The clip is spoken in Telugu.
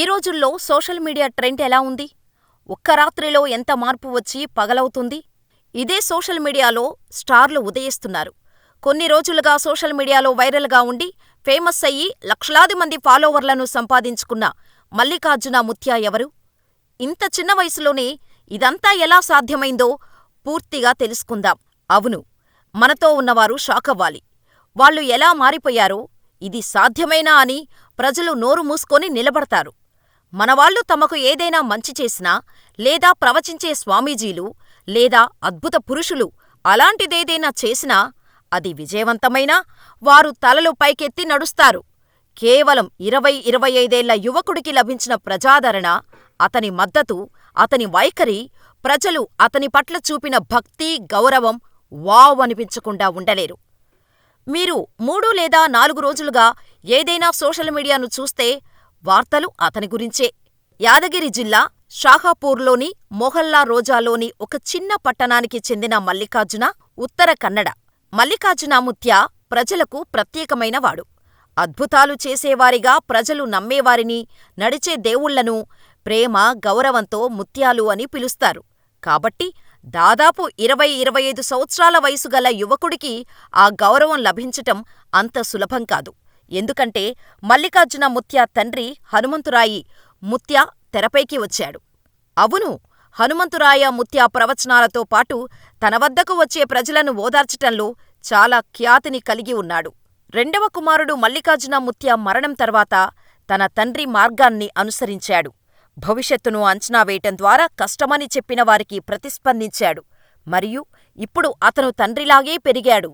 ఈ రోజుల్లో సోషల్ మీడియా ట్రెండ్ ఎలా ఉంది? ఒక్క రాత్రిలో ఎంత మార్పు వచ్చి పగలవుతుంది? ఇదే సోషల్ మీడియాలో స్టార్లు ఉదయిస్తున్నారు. కొన్ని రోజులుగా సోషల్ మీడియాలో వైరల్గా ఉండి, ఫేమస్ అయ్యి లక్షలాది మంది ఫాలోవర్లను సంపాదించుకున్న మల్లికార్జున ముత్యా ఎవరు? ఇంత చిన్న వయసులోనే ఇదంతా ఎలా సాధ్యమైందో పూర్తిగా తెలుసుకుందాం. అవును, మనతో ఉన్నవారు షాకవ్వాలి. వాళ్ళు ఎలా మారిపోయారో, ఇది సాధ్యమేనా అని ప్రజలు నోరు మూసుకొని నిలబడతారు. మనవాళ్ళు తమకు ఏదైనా మంచి చేసినా, లేదా ప్రవచించే స్వామీజీలు, లేదా అద్భుత పురుషులు అలాంటిదేదైనా చేసినా, అది విజయవంతమైనా వారు తలలు పైకెత్తి నడుస్తారు. కేవలం ఇరవై ఇరవై ఐదేళ్ళ యువకుడికి లభించిన ప్రజాదరణ, అతని మద్దతు, అతని వైఖరి, ప్రజలు అతని పట్ల చూపిన భక్తి, గౌరవం వావ్ అనిపించకుండా ఉండలేరు. మీరు మూడు లేదా నాలుగు రోజులుగా ఏదైనా సోషల్ మీడియాను చూస్తే వార్తలు అతని గురించే. యాదగిరి జిల్లా షాహాపూర్లోని మొహల్లా రోజాలోని ఒక చిన్న పట్టణానికి చెందిన మల్లికార్జున ఉత్తర కన్నడ. మల్లికార్జున ముత్యా ప్రజలకు ప్రత్యేకమైనవాడు. అద్భుతాలు చేసేవారిగా ప్రజలు నమ్మేవారిని, నడిచే దేవుళ్ళను ప్రేమ, గౌరవంతో ముత్యాలు అని పిలుస్తారు. కాబట్టి దాదాపు ఇరవై ఇరవై ఐదు సంవత్సరాల వయసుగల యువకుడికి ఆ గౌరవం లభించటం అంత సులభం కాదు. ఎందుకంటే మల్లికార్జున ముత్యా తండ్రి హనుమంతురాయి ముత్యా తెరపైకి వచ్చాడు. అవును, హనుమంతురాయ ముత్యా ప్రవచనాలతో పాటు తన వద్దకు వచ్చే ప్రజలను ఓదార్చటంలో చాలా ఖ్యాతిని కలిగి ఉన్నాడు. రెండవ కుమారుడు మల్లికార్జున ముత్యా మరణం తర్వాత తన తండ్రి మార్గాన్ని అనుసరించాడు. భవిష్యత్తును అంచనా వేయటం ద్వారా కష్టమని చెప్పిన వారికి ప్రతిస్పందించాడు. మరియు ఇప్పుడు అతను తండ్రిలాగే పెరిగాడు.